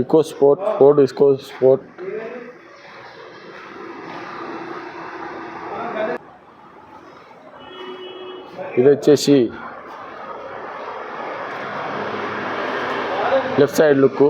ఇకో sport Ford EcoSport ఇది వచ్చేసి left side look.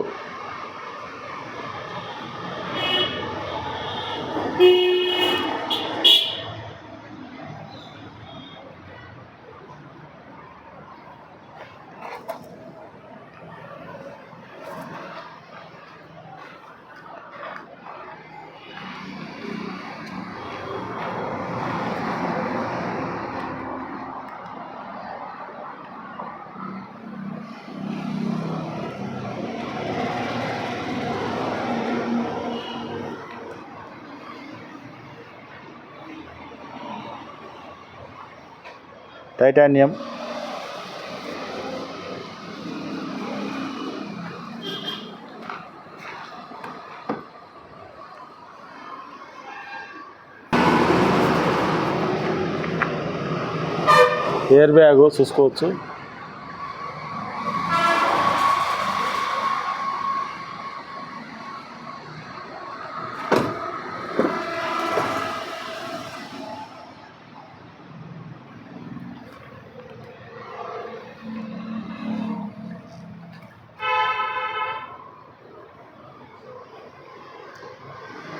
Titanium. Air bag చూసుకోవచ్చు.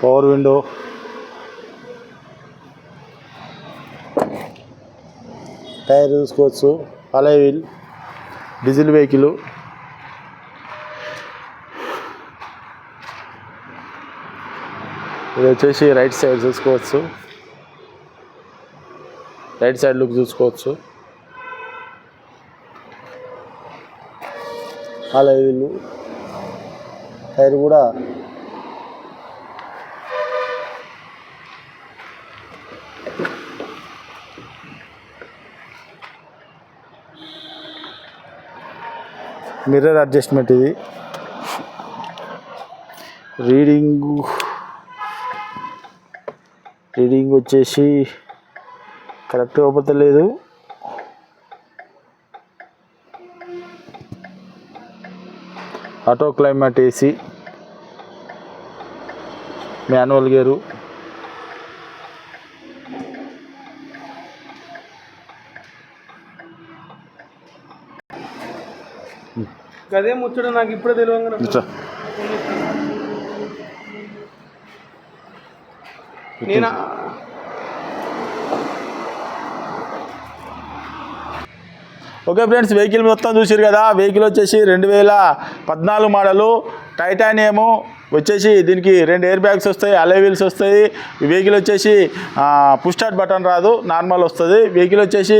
Power window. Tyre చూసుకోవచ్చు. Alloy wheel. Diesel vehicle. ఇది వచ్చేసి రైట్ సైడ్ చూసుకోవచ్చు. రైట్ సైడ్ లుక్ చూసుకోవచ్చు. Alloy wheel. టైర్ కూడా మిర్రర్ అడ్జస్ట్మెంట్ ఇది. రీడింగ్. రీడింగ్ వచ్చేసి కరెక్ట్ అవ్వలేదు auto climate AC. Manual gear. అదే ముచ్చడు నాకు ఇప్పుడే తెలియదు నేను ఓకే ఫ్రెండ్స్ వెహికల్ మొత్తం చూసారు కదా. వెహికల్ వచ్చేసి రెండు వేల పద్నాలుగు మోడలు. టైటానియము వచ్చేసి దీనికి రెండు ఎయిర్ బ్యాగ్స్ వస్తాయి అలై వీల్స్ వస్తాయి. వెహికల్ వచ్చేసి పుష్ స్టార్ట్ బటన్ రాదు నార్మల్ వస్తుంది. వెహికల్ వచ్చేసి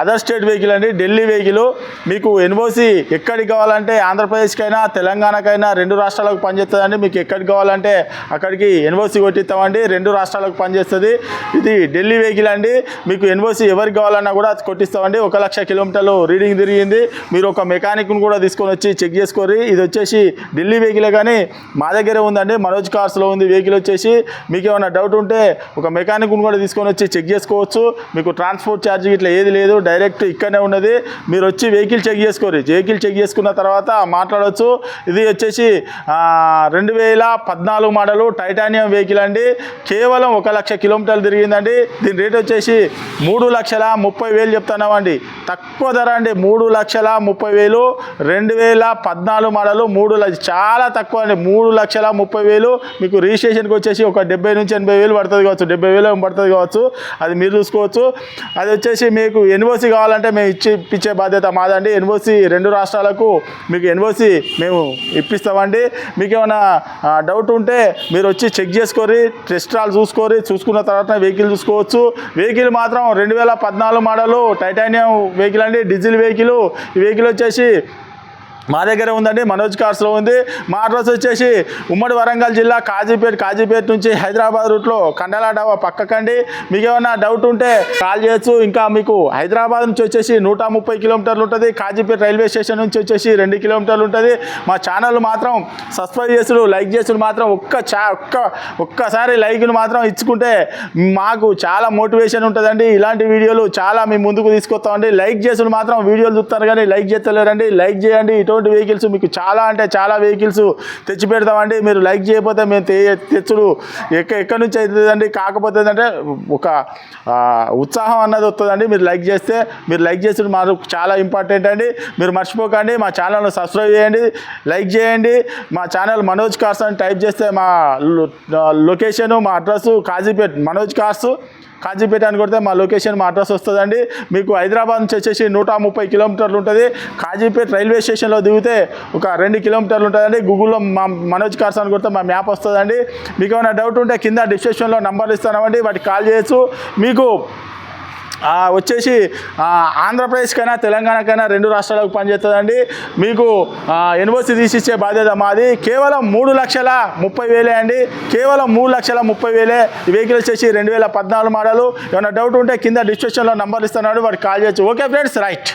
అదర్ స్టేట్ వెహికల్ అండి ఢిల్లీ వెహికల్ మీకు ఎన్ఓసి ఎక్కడికి కావాలంటే ఆంధ్రప్రదేశ్కైనా తెలంగాణకైనా రెండు రాష్ట్రాలకు పనిచేస్తుందండి. మీకు ఎక్కడికి కావాలంటే అక్కడికి ఎన్ఓసి కొట్టిస్తామండి. రెండు రాష్ట్రాలకు పనిచేస్తుంది. ఇది ఢిల్లీ వెహికల్ అండి. మీకు ఎన్ఓసి ఎవరికి కావాలన్నా కూడా కొట్టిస్తామండి. ఒక లక్ష కిలోమీటర్లు రీడింగ్ తిరిగింది. మీరు ఒక మెకానిక్ను కూడా తీసుకొని వచ్చి చెక్ చేసుకోరి ఇది వచ్చేసి ఢిల్లీ వెహికలే కానీ మా దగ్గర దగ్గరే ఉందండి. మనోజ్ కార్స్లో ఉంది వెహికల్ వచ్చేసి. మీకు ఏమైనా డౌట్ ఉంటే ఒక మెకానిక్ కూడా తీసుకొని వచ్చి చెక్ చేసుకోవచ్చు. మీకు ట్రాన్స్పోర్ట్ ఛార్జ్ ఇట్లా ఏది లేదు డైరెక్ట్ ఇక్కడనే ఉన్నది. మీరు వచ్చి వెహికల్ చెక్ చేసుకోరు. వెహికల్ చెక్ చేసుకున్న తర్వాత మాట్లాడవచ్చు ఇది వచ్చేసి రెండు వేల పద్నాలుగు మోడలు టైటానియం వెహికల్ అండి. కేవలం ఒక లక్ష కిలోమీటర్లు తిరిగిందండి. దీని రేట్ వచ్చేసి మూడు లక్షల ముప్పై వేలు చెప్తున్నామండి. తక్కువ ధర అండి. మూడు లక్షల ముప్పై వేలు. రెండు వేల పద్నాలుగు మోడలు మూడు లక్ష చాలా తక్కువ అండి. మూడు లక్షల ముప్పై వేలు మీకు రిజిస్ట్రేషన్కి వచ్చేసి ఒక డెబ్బై నుంచి ఎనభై వేలు పడుతుంది కావచ్చు. డెబ్బై వేలు పడుతుంది కావచ్చు. అది మీరు చూసుకోవచ్చు. అది వచ్చేసి మీకు ఎన్ఓసి కావాలంటే మేము ఇచ్చి ఇప్పించే బాధ్యత మాదండి. ఎన్ఓసి రెండు రాష్ట్రాలకు మీకు ఎన్ఓసి మేము ఇప్పిస్తామండి. మీకు ఏమైనా డౌట్ ఉంటే మీరు వచ్చి చెక్ చేసుకోరి టెస్ట్ ట్రాల్ చూసుకోరి చూసుకున్న తర్వాత వెహికల్ చూసుకోవచ్చు. వెహికల్ మాత్రం రెండు వేల పద్నాలుగు మోడలు టైటానియం వెహికల్ అండి. Diesel vehicle. ఈ వెహికల్ వచ్చేసి మా దగ్గర ఉందండి మనోజ్ కార్స్లో ఉంది. మా అడ్రస్ వచ్చేసి ఉమ్మడి వరంగల్ జిల్లా కాజీపేట కాజీపేట నుంచి హైదరాబాద్ రూట్లో కండలా డాబా పక్కకండి. మీకు ఏమైనా డౌట్ ఉంటే కాల్ చేయొచ్చు. ఇంకా మీకు హైదరాబాద్ నుంచి వచ్చేసి నూట ముప్పై కిలోమీటర్లు ఉంటుంది. కాజీపేట రైల్వే స్టేషన్ నుంచి వచ్చేసి రెండు కిలోమీటర్లు ఉంటుంది. మా ఛానల్ మాత్రం సబ్స్క్రైబ్ చేసుడు లైక్ చేసుడు మాత్రం ఒక్క చా ఒక్క ఒక్కసారి లైక్ను మాత్రం ఇచ్చుకుంటే మాకు చాలా మోటివేషన్ ఉంటుందండి. ఇలాంటి వీడియోలు చాలా మేము ముందుకు తీసుకొస్తామండి. లైక్ చేసుడు మాత్రం వీడియోలు చూస్తారు కానీ లైక్ చేస్తలేరండి. లైక్ చేయండి. ఇటు ఎటువంటి వెహికల్స్ మీకు చాలా అంటే చాలా వెహికల్స్ తెచ్చి పెడతామండి మీరు లైక్ చేయకపోతే మేము తెచ్చుడు. ఎక్క ఎక్కడి నుంచి అవుతుందండి కాకపోతే అంటే ఒక ఉత్సాహం అన్నది వస్తుందండి. మీరు లైక్ చేస్తే మీరు లైక్ చేసిన మాకు చాలా ఇంపార్టెంట్ అండి. మీరు మర్చిపోకండి. మా ఛానల్ను సబ్స్క్రైబ్ చేయండి. లైక్ చేయండి. మా ఛానల్ మనోజ్ కార్స్ అని టైప్ చేస్తే మా లొకేషను మా అడ్రస్ కాజీపేట్ మనోజ్ కార్స్. కాజీపేట అని కొడితే మా లొకేషన్ మా అడ్రస్ వస్తుందండి. మీకు హైదరాబాద్ నుంచి వచ్చేసి నూట ముప్పై కిలోమీటర్లు ఉంటుంది. కాజీపేట రైల్వే స్టేషన్లో దిగితే ఒక రెండు కిలోమీటర్లు ఉంటుందండి. గూగుల్లో మా మనోజ్ కార్స్ అని కొడితే మా మ్యాప్ వస్తుందండి. మీకు ఏమైనా డౌట్ ఉంటే కింద డిస్క్రిప్షన్లో నంబర్లు ఇస్తామండి వాటికి కాల్ చేయొచ్చు. మీకు వచ్చేసి ఆంధ్రప్రదేశ్కైనా తెలంగాణకైనా రెండు రాష్ట్రాలకు పనిచేస్తుందండి. మీకు యూనివర్సిటీ తీసిచ్చే బాధ్యత మాది. కేవలం మూడు లక్షల ముప్పై వేలే అండి. కేవలం మూడు లక్షల ముప్పై వేలే ఈ వెహికల్ వచ్చేసి రెండు వేల పద్నాలుగు మోడలు ఏమైనా డౌట్ ఉంటే కింద డిస్క్రిప్షన్లో నంబర్ ఇస్తున్నాడు వాడికి కాల్ చేయొచ్చు. Okay friends right